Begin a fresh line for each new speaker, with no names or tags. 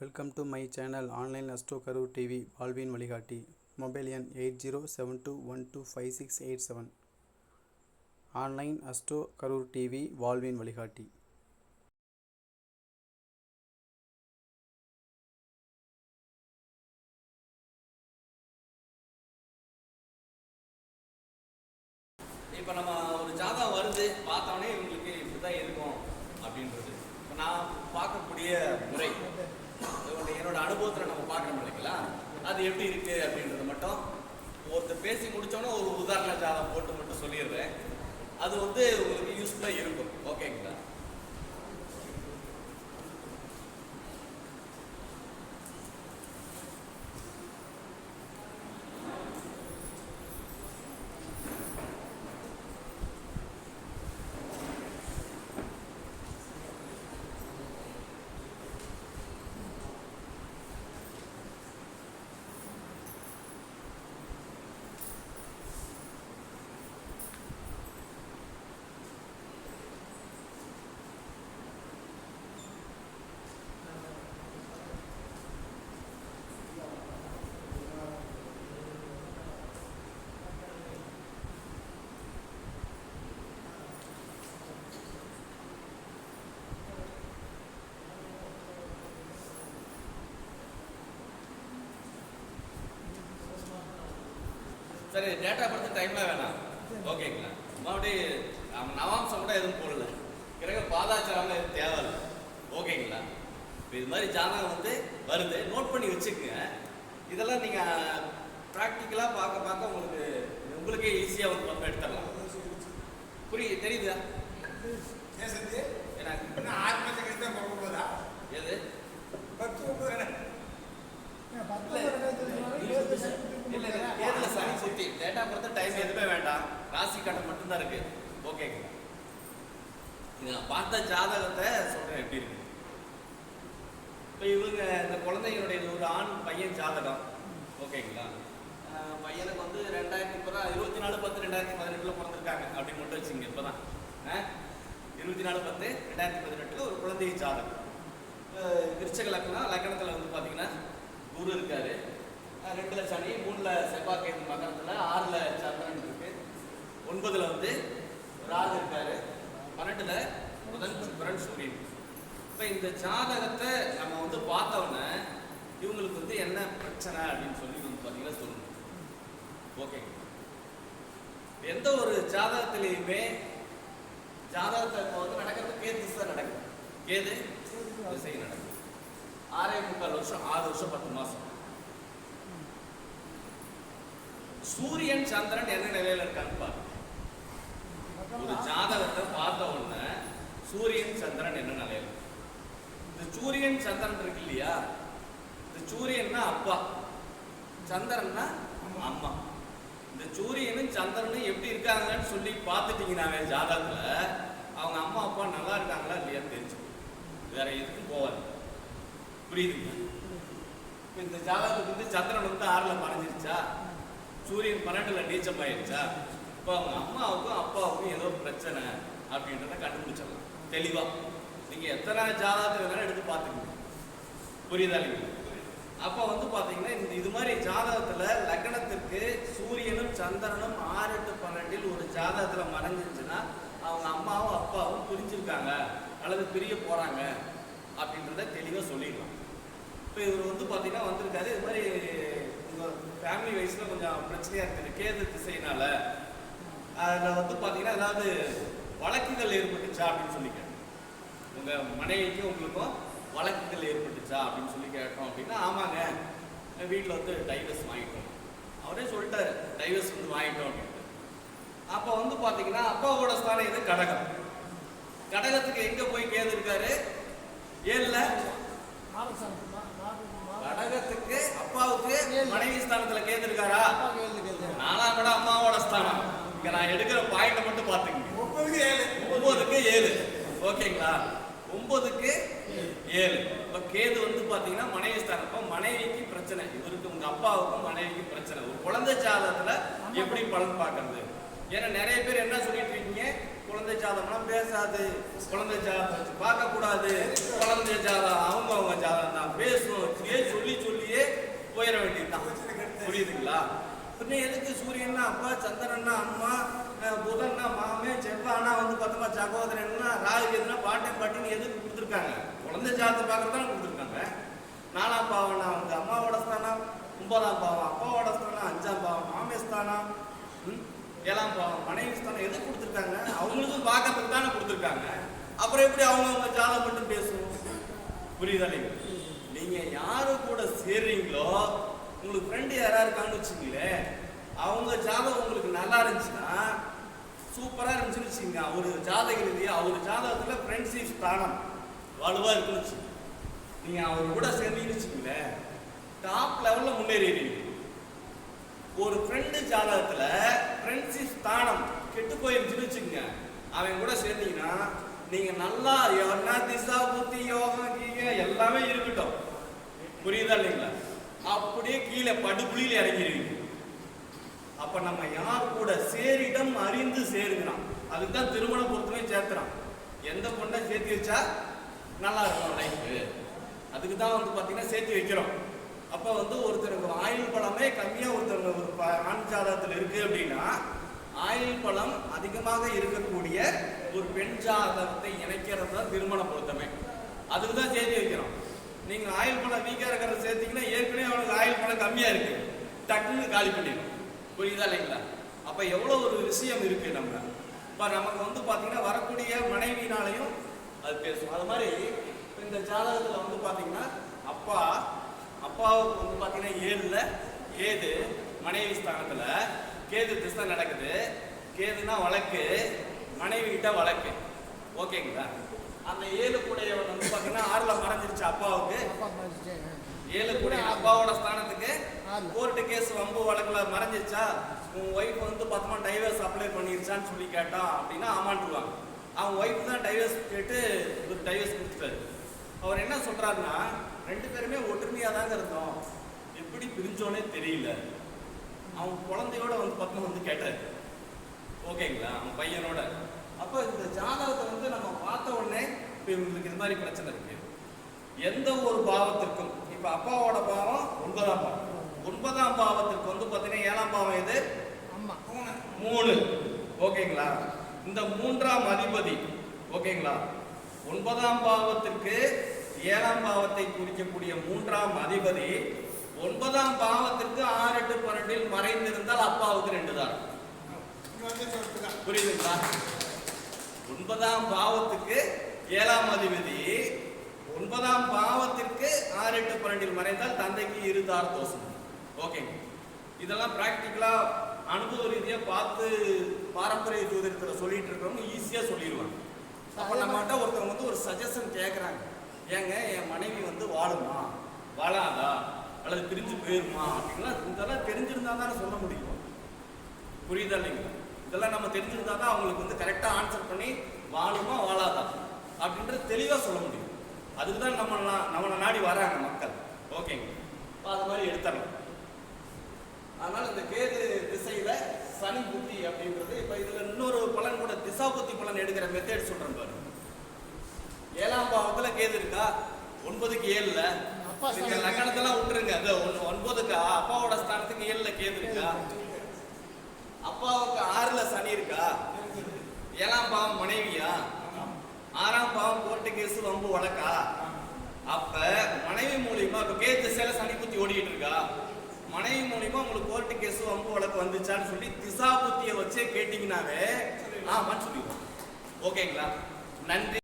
Welcome to my channel online astro Karur TV வாழ்வின் வழிகாட்டி mobile எண் eight zero seven two one two five six eight seven online astro Karur TV வாழ்வின் வழிகாட்டி
இப்போ நம்ம ஒரு ஜாதகம் வருது பார்த்தோன்னே இவங்களுக்கு இப்படி தான் இருக்கும் அப்படின்றது. இப்போ நான் பார்க்கக்கூடிய முறை. அனுபவத்தில் நம்ம பார்க்கணும் இல்லைங்களா? அது எப்படி இருக்குது அப்படின்றது மட்டும் ஒருத்தர் பேசி முடித்தோன்னே ஒரு உதாரண ஜாதகம் போட்டு மட்டும் சொல்லிடுறேன். அது வந்து உங்களுக்கு யூஸ்ஃபுல்லாக இருக்கும். ஓகேங்களா சரி டேட்டா படுத்த டைம்லாம் வேணாம். ஓகேங்களா? அவன் நவாம்சம் கூட எதுவும் போடல. பிறகு பாதாச்சாரம் எதுவும் தேவையில்லை. ஓகேங்களா? இது மாதிரி ஜாதகம் வந்து வருது. நோட் பண்ணி வச்சுக்கோங்க. இதெல்லாம் நீங்கள் ப்ராக்டிக்கலாக பார்க்க பார்க்க உங்களுக்கு உங்களுக்கே ஈஸியாக வந்து எடுத்துடலாம். புரியுது தெரியுதா
பேசுறது
ஏன்னா
இன்னும் ஆறு மாசம் கழிச்சு தான் பார்க்க போதா
எது
பத்து ஒன்பது வேணா
இல்ல இல்ல ஏதுல சனி சுத்தி டேட்டா பொறுத்த டைம் எதுவுமே வேண்டாம் ராசி கட்டம் மட்டும்தான் இருக்கு ஓகேங்களா இது நான் பார்த்த ஜாதகத்தை சொல்றேன் எப்படி இருக்கு இப்போ இவங்க இந்த குழந்தைங்களுடைய ஒரு ஆண் பையன் ஜாதகம். ஓகேங்களா? பையனுக்கு வந்து ரெண்டாயிரத்தி இப்போ தான் இருபத்தி நாலு பத்து ரெண்டாயிரத்தி பதினெட்டில் பிறந்திருக்காங்க அப்படின்னு மட்டும் வச்சுங்க இப்போ தான் இருபத்தி நாலு பத்து ரெண்டாயிரத்தி பதினெட்டில் ஒரு குழந்தை ஜாதகம். அஹ் விருச்சக லக்னம் லக்னத்தில் வந்து பார்த்தீங்கன்னா குரு இருக்கார். ரெண்டில் சனி மூணில் செவ்வாய் கேது ஆறில் ஆறுல சந்திரன் இருக்கு. ஒன்பதில் வந்து ராகு இருக்கார். பன்னெண்டில் புதன் சுக்கரன் சூரியன். இப்போ இந்த ஜாதகத்தை நம்ம வந்து பார்த்தோன்னே இவங்களுக்கு வந்து என்ன பிரச்சனை அப்படின்னு சொல்லி வந்து பார்த்தீங்கன்னா சொல்லணும். ஓகே எந்த ஒரு ஜாதகத்திலையுமே ஜாதகத்தை இப்போ வந்து நடக்கிறது கேது திசை நடக்குது. கேது திசை நடக்குது. ஆறே முக்கால் வருஷம் ஆறு வருஷம் பத்து மாசம். சூரியன் சந்திரன் என்ன நிலையில இருக்கான்னு பாருங்க. ஒரு ஜாதகத்தை பார்த்த உடனே சூரியன் சந்திரன் என்ன நிலையில சூரியன் சந்திரன் இருக்கு இல்லையா? இந்த சூரியன்னா அப்பா. சந்திரன்னா அம்மா. இந்த சூரியனும் சந்திரனும் எப்படி இருக்காங்கன்னு சொல்லி பார்த்துட்டீங்கன்னாவே ஜாதகத்துல. அவங்க அம்மா அப்பா நல்லா இருக்காங்களா இல்லையா தெரிஞ்சு வேற எதுக்கும் போவாது புரியுதுங்க? இப்போ இந்த ஜாதகத்துக்கு வந்து சந்திரன் வந்து ஆறுல மறைஞ்சிருச்சா? சூரியன் பன்னெண்டுல நீச்சம் ஆயிடுச்சா? இப்போ அவங்க அம்மாவுக்கும் அப்பாவுக்கும் ஏதோ பிரச்சனை அப்படின்றத கண்டுபிடிச்சிடலாம். தெளிவா. நீங்க எத்தனை ஜாதகத்தை வேணாலும் எடுத்து பார்த்துக்கோங்க. புரியுதா இல்லைங்களா அப்போ வந்து பாத்தீங்கன்னா இந்த இது மாதிரி ஜாதகத்துல லக்னத்திற்கு சூரியனும் சந்திரனும் ஆறு எட்டு பன்னெண்டில் ஒரு ஜாதகத்துல மறைஞ்சிருச்சுன்னா அவங்க அம்மாவும் அப்பாவும் பிரிஞ்சிருக்காங்க அல்லது பிரிய போறாங்க அப்படின்றத தெளிவா சொல்லிடலாம். இப்போ இவர் வந்து பார்த்தீங்கன்னா வந்திருக்காரு. இது மாதிரி உங்கள் ஃபேமிலி வைஸில் கொஞ்சம் பிரச்சனையாக இருக்குது கேது திசைனால அதில் வந்து பார்த்தீங்கன்னா ஏதாவது வழக்குகள் ஏற்பட்டுச்சா அப்படின்னு சொல்லி உங்கள் மனைவிக்கும் உங்களுக்கும் வழக்குகள் ஏற்பட்டுச்சா அப்படின்னு சொல்லி கேட்டோம் அப்படின்னா ஆமாங்க. வீட்டில் வந்து டைவர்ஸ் வாங்கிட்டோம். அவரே சொல்லிட்டாரு டைவர்ஸ் வந்து வாங்கிட்டோம் அப்படின்ட்டு. அப்போ வந்து பார்த்தீங்கன்னா அப்பாவோட ஸ்தானம் இது கடகம். கடகத்துக்கு எங்கே போய் கேது இருக்காரு? ஏழில் கடகத்துக்கு அப்பாவுக்கு மனைவி ஸ்தானத்துல கேந்திருக்காரா நானா கூட அம்மாவோட ஸ்தானம். இங்க நான் எடுக்கிற பாயிண்ட் மட்டும் பாத்துக்கங்க
ஒன்பதுக்கு ஏழு.
ஒன்பதுக்கு ஏழு. ஓகேங்களா? ஒன்பதுக்கு ஏழு. இப்போ கேது வந்து பார்த்தீங்கன்னா மனைவி ஸ்தானம் இப்போ மனைவிக்கு பிரச்சனை. இவருக்கு உங்க அப்பாவுக்கும் மனைவிக்கும் பிரச்சனை. ஒரு குழந்தை ஜாதகத்தில் எப்படி பலன் பார்க்கறது? ஏன்னா நிறைய பேர் என்ன சொல்லிட்டு இருக்கீங்க? குழந்தை ஜாதகம்லாம் பேசாது. குழந்தை ஜாதகம் பார்க்கக்கூடாது. குழந்தை ஜாதகம் அவங்க அவங்க ஜாதகம் தான். பேசணும் ஏ சொல்லி சொல்லியே போயிட வேண்டியதுதான். புரியுதுங்களா? பின்ன எதுக்கு சூரியன்னா அப்பா சந்திரன்னா அம்மா புதன்னா மாமே செவ்வானா வந்து பார்த்தோமா சகோதரன்னா ராகு எதுனா பாட்டன் பாட்டின்னு எதுக்கு கொடுத்துருக்காங்க? குழந்தை ஜாதகத்தை பார்க்கறது கொடுத்துருக்காங்க. நாலாம் பாவனா வந்து அம்மாவோட ஸ்தானம் ஒன்பதாம் பாவம் அப்பாவோட ஸ்தானம் அஞ்சாம் பாவம் மாமே ஸ்தானம் ம், ஏழாம் பாவம் மனைவி ஸ்தானம் எதுக்கு கொடுத்துருக்காங்க? அவங்களுக்கும் பார்க்கறதுக்கு தானே கொடுத்துருக்காங்க. அப்புறம் எப்படி அவங்க அவங்க ஜாதகம் மட்டும் பேசுவோம் புரியுதா நீங்கள் நீங்க யாரு கூட சேர்றீங்களோ உங்களுக்கு ஃப்ரெண்டு யாராக இருக்காங்கன்னு வச்சுங்களேன் அவங்க ஜாதகம் உங்களுக்கு நல்லா இருந்துச்சுன்னா சூப்பராக இருந்துச்சுன்னு வச்சுங்க அவர் ஜாதக ரீதியா அவர் ஜாதகத்தில் ஃப்ரெண்ட்ஷிப் ஸ்தானம் வலுவாக இருக்குன்னு நீங்கள் அவர் கூட சேர்ந்தீங்கன்னு வச்சுக்கோங்களேன் டாப் லெவலில் முன்னேறிடுவீங்க. ஒரு ஃப்ரெண்டு ஜாதகத்தில் ஃப்ரெண்ட்ஷிப் ஸ்தானம் கெட்டு போயிருந்துச்சுன்னு வச்சுக்கோங்க. அவன் கூட சேர்ந்தீங்கன்னா நீங்கள் நல்லா என்ன திசா புத்தி யோகம் கீக எல்லாமே இருக்கட்டும். புரியுதா இல்லைங்களா? அப்படியே கீழே படுகுழியில இறங்கிடுவீங்க. அப்ப நம்ம யார் கூட சேரிடம் அறிந்து சேருகிறான்? அதுக்கு தான் திருமண பொருத்தமே சேர்த்துறான் எந்த பொண்ணை சேர்த்து வச்சா நல்லா இருக்கும் லைஃப் அதுக்கு தான் வந்து பார்த்தீங்கன்னா சேர்த்து வைக்கிறோம். அப்போ வந்து ஒருத்தருக்கு ஆயுள் பழமே கம்மியாக ஒருத்தருக்கு ஒரு ப- ஆண் ஜாதகத்தில் இருக்கு அப்படின்னா ஆயுள் பழம் அதிகமாக இருக்கக்கூடிய ஒரு பெண் ஜாதகத்தை இணைக்கிறது தான் திருமண பொருத்தமே. அதுக்கு தான் சேர்த்து வைக்கிறோம். நீங்கள் ஆயுள் பழம் வீக்காக இருக்கிறத சேர்த்திங்கன்னா ஏற்கனவே அவனுக்கு ஆயுள் பழம் கம்மியாக இருக்கு. டக்குன்னு காலி பண்ணிடும் புரியுதா இல்லைங்களா? அப்போ எவ்வளோ ஒரு விஷயம் இருக்கு நம்ம இப்போ நமக்கு வந்து பார்த்திங்கன்னா வரக்கூடிய மனைவினாலையும் அது பேசும் அது மாதிரி இந்த ஜாதகத்தில் வந்து பார்த்திங்கன்னா அப்பா அப்பாவுக்கு வந்து பார்த்திங்கன்னா ஏழுல கேது மனைவி ஸ்தானத்தில் கேது திசை நடக்குது கேதுனா வழக்கு மனைவி கிட்ட வழக்கு. ஓகேங்களா? அந்த ஏழு கூடையவன் வந்து பார்த்தீங்கன்னா ஆறில் மறைஞ்சிருச்சு அப்பாவுக்கு. ஏழு கூடிய அப்பாவோட ஸ்தானத்துக்கு கோர்ட்டு கேஸ் வம்பு வழக்குல மறைஞ்சிருச்சா? உன் ஒய்ஃப் வந்து பத்தமா டைவர்ஸ் அப்ளை பண்ணிருச்சான்னு சொல்லி கேட்டான் அப்படின்னா ஆமான்ட்டுருவாங்க அவன் ஒய்ஃப் தான் டைவர்ஸ் கேட்டு ஒரு டைவர்ஸ் கொடுத்துட்டாரு. அவர் என்ன சொல்றாருன்னா ரெண்டு பேருமே ஒற்றுமையா தாங்க இருந்தோம். எப்படி பிரிஞ்சோனே தெரியல. அவன் குழந்தையோட வந்து பத்மா வந்து கேட்டாரு. ஓகேங்களா? அவன் பையனோட. அப்ப இந்த ஜாதகத்தை வந்து நம்ம பார்த்த உடனே இப்ப இவங்களுக்கு இந்த மாதிரி பிரச்சனை இருக்கு. எந்த ஒரு பாவத்திற்கும் இப்ப அப்பாவோட பாவம் ஒன்பதாம் பாவம். ஒன்பதாம் பாவத்திற்கு வந்து பாத்தீங்கன்னா ஏழாம் பாவம் எது? மூணு. மூணு. ஓகேங்களா? இந்த மூன்றாம் அதிபதி ஓகேங்களா? ஒன்பதாம் பாவத்திற்கு ஏழாம் பாவத்தை குறிக்கக்கூடிய மூன்றாம் அதிபதி ஒன்பதாம் பாவத்திற்கு ஆறு எட்டு பன்னெண்டில் மறைந்திருந்தால் அப்பாவுக்கு ரெண்டு தான். புரியுதுங்களா? ஒன்பதாம் பாவத்துக்கு ஏழாம் அதிபதி ஒன்பதாம் பாவத்திற்கு ஆறு எட்டு பன்னெண்டில் மறைந்தால் தந்தைக்கு இருதார் தோஷம் ஓகேங்க இதெல்லாம் பிராக்டிக்கலா அனுபவ ரீதியா பார்த்து பாரம்பரிய ஜோதிடத்துல சொல்லிட்டு இருக்கிறவங்க ஈஸியா சொல்லிடுவாங்க. அப்ப நம்மகிட்ட ஒருத்தவங்க வந்து ஒரு சஜஷன் கேட்குறாங்க ஏங்க என் மனைவி வந்து வாழுமா? வாழாதா? அல்லது பிரிஞ்சு போயிருமா? அப்படின்லாம் இதெல்லாம் தெரிஞ்சிருந்தா தானே சொல்ல முடியும். புரியுதா இல்லைங்களா? இதெல்லாம் நம்ம தெரிஞ்சிருந்தா தான் அவங்களுக்கு வந்து கரெக்டாக ஆன்சர் பண்ணி வாழுமா வாழாதா? அப்படின்றது தெளிவாக சொல்ல முடியும். அதுக்கு தான் நம்ம நம்மளை நாடி வராங்க மக்கள். ஓகேங்க அப்ப அது மாதிரி எடுத்துடலாம். அதனால இந்த கேது திசையில சனி புத்தி அப்படின்றது இப்ப இதுல இன்னொரு பலன் கூட திசா புத்தி பலன் எடுக்கிற மெத்தட் சொல்றேன் பாரு. ஏழாம் பாவத்துல கேது இருக்கா? ஒன்பதுக்கு ஏழுல. இந்த லக்கணத்தெல்லாம் விட்டுருங்க. அது ஒன்னு- ஒன்பதுக்கு அப்பாவோட ஸ்தானத்துக்கு ஏழுல கேது இருக்கா? அப்பாவுக்கு ஆறுல சனி இருக்கா? ஏழாம் பாவம் மனைவியா? ஆறாம் பாவம் கோர்ட்டு கேஸ் வம்பு வழக்கா? அப்ப மனைவி மூலியமா இப்ப கே திசையில சனி புத்தி ஓடிட்டு இருக்கா? மனைவி மூலியமா உங்களுக்கு கோர்ட்டு கேஸ் வம்பு வழக்கு வந்துச்சான்னு சொல்லி திசா புத்தியை வச்சே கேட்டீங்கன்னாவே ஆமான்னு சொல்லிடுவோம். ஓகேங்களா? நன்றி.